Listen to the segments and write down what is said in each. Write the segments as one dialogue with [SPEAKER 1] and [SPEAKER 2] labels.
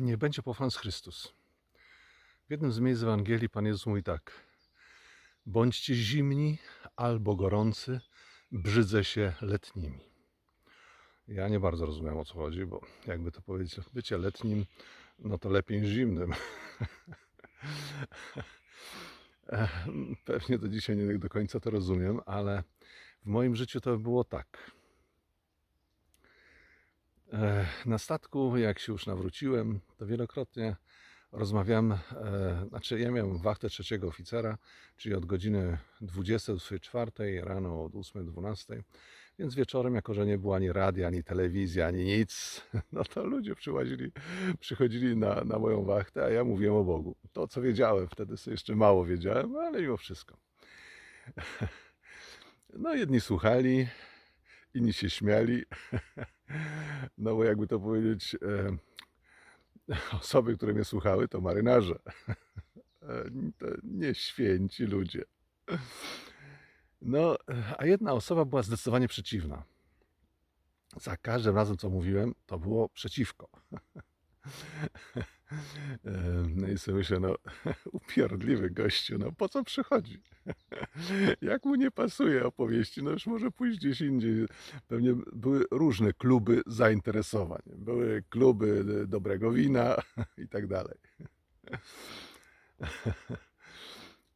[SPEAKER 1] Niech będzie pochwalony Chrystus. W jednym z miejsc Ewangelii Pan Jezus mówi tak. Bądźcie zimni albo gorący, brzydzę się letnimi. Ja nie bardzo rozumiem o co chodzi, bo jakby to powiedzieć, bycie letnim, no to lepiej niż zimnym. Pewnie do dzisiaj nie do końca to rozumiem, ale w moim życiu to było tak. Na statku, jak się już nawróciłem, to wielokrotnie rozmawiam, e, znaczy ja miałem wachtę trzeciego oficera, czyli od godziny 24 rano od 8-12, więc wieczorem, jako że nie było ani radia, ani telewizji, ani nic, no to ludzie przyłazili, przychodzili na, na moją wachtę, a ja mówiłem o Bogu. To, co wiedziałem, wtedy sobie jeszcze mało wiedziałem, ale mimo wszystko. No jedni słuchali, inni się śmiali, no bo jakby to powiedzieć, e, osoby, które mnie słuchały, to marynarze. E, To nie święci ludzie. No, a jedna osoba była zdecydowanie przeciwna. Za każdym razem, co mówiłem, to było przeciwko. No i sobie myślę, no upierdliwy gościu, no po co przychodzi? Jak mu nie pasuje opowieści, no już może pójść gdzieś indziej. Pewnie były różne kluby zainteresowań. Były kluby dobrego wina i tak dalej.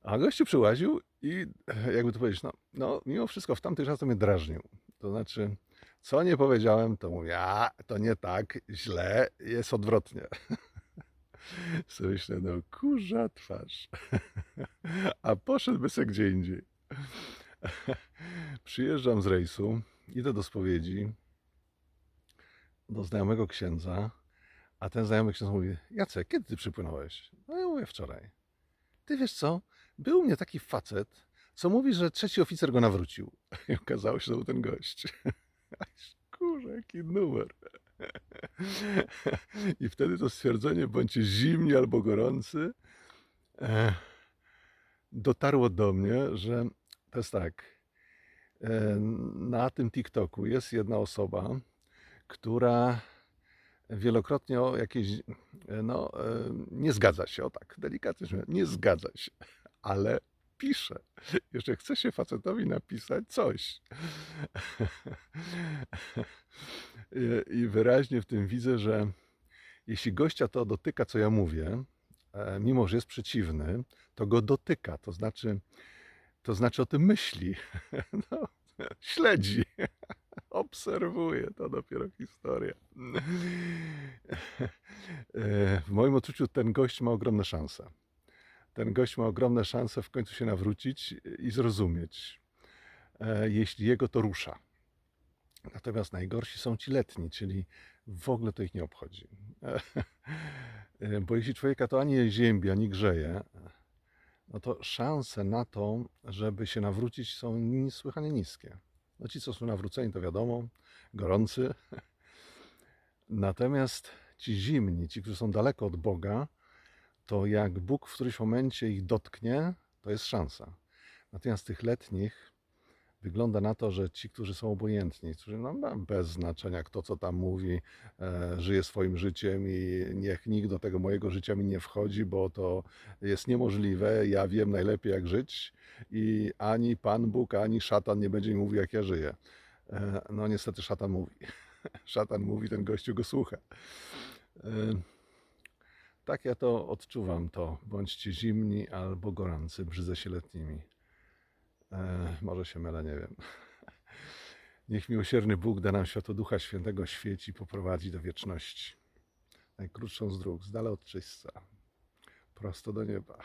[SPEAKER 1] A gościu przyłaził i jakby to powiedzieć, no, no mimo wszystko w tamtych czasach mnie drażnił. To znaczy, co nie powiedziałem, to mówię, a to nie tak, źle, jest odwrotnie. Sobie myślę, no kurza twarz. A poszedłby se gdzie indziej. Przyjeżdżam z rejsu, idę do spowiedzi do znajomego księdza, a ten znajomy ksiądz mówi, Jacek, kiedy ty przypłynąłeś? No ja mówię, wczoraj. Ty wiesz co, był mnie taki facet, co mówi, że trzeci oficer go nawrócił. I okazało się, że był ten gość. Kurze, jaki numer. I wtedy to stwierdzenie, bądźcie zimni albo gorący, e, dotarło do mnie, że to jest tak. e, Na tym TikToku jest jedna osoba, która wielokrotnie o jakieś, no, e, nie zgadza się, o tak, delikatnie, nie zgadza się, ale pisze. Jeszcze chce się facetowi napisać coś. I- I wyraźnie w tym widzę, że jeśli gościa to dotyka, co ja mówię, e, mimo że jest przeciwny, to go dotyka, to znaczy, to znaczy o tym myśli, no, śledzi, obserwuje, to dopiero historia. E, W moim odczuciu ten gość ma ogromne szanse. Ten gość ma ogromne szanse w końcu się nawrócić i zrozumieć, e, jeśli jego to rusza. Natomiast najgorsi są ci letni, czyli w ogóle to ich nie obchodzi. E, Bo jeśli człowieka to ani ziębi, ani grzeje, no to szanse na to, żeby się nawrócić są niesłychanie niskie. No ci, co są nawróceni, to wiadomo, gorący. Natomiast ci zimni, ci, którzy są daleko od Boga, to jak Bóg w którymś momencie ich dotknie, to jest szansa. Natomiast tych letnich wygląda na to, że ci, którzy są obojętni, którzy no, bez znaczenia kto co tam mówi, e, żyje swoim życiem i niech nikt do tego mojego życia mi nie wchodzi, bo to jest niemożliwe. Ja wiem najlepiej jak żyć i ani Pan Bóg, ani szatan nie będzie mi mówił jak ja żyję. E, no niestety szatan mówi. Szatan mówi, ten gościu go słucha. E, tak ja to odczuwam to. Bądźcie zimni albo gorący, brzydzę się letnimi. E, może się mylę, nie wiem. Niech miłosierny Bóg da nam światło Ducha Świętego świeci i poprowadzi do wieczności. Najkrótszą z dróg, z dala od prosto do nieba.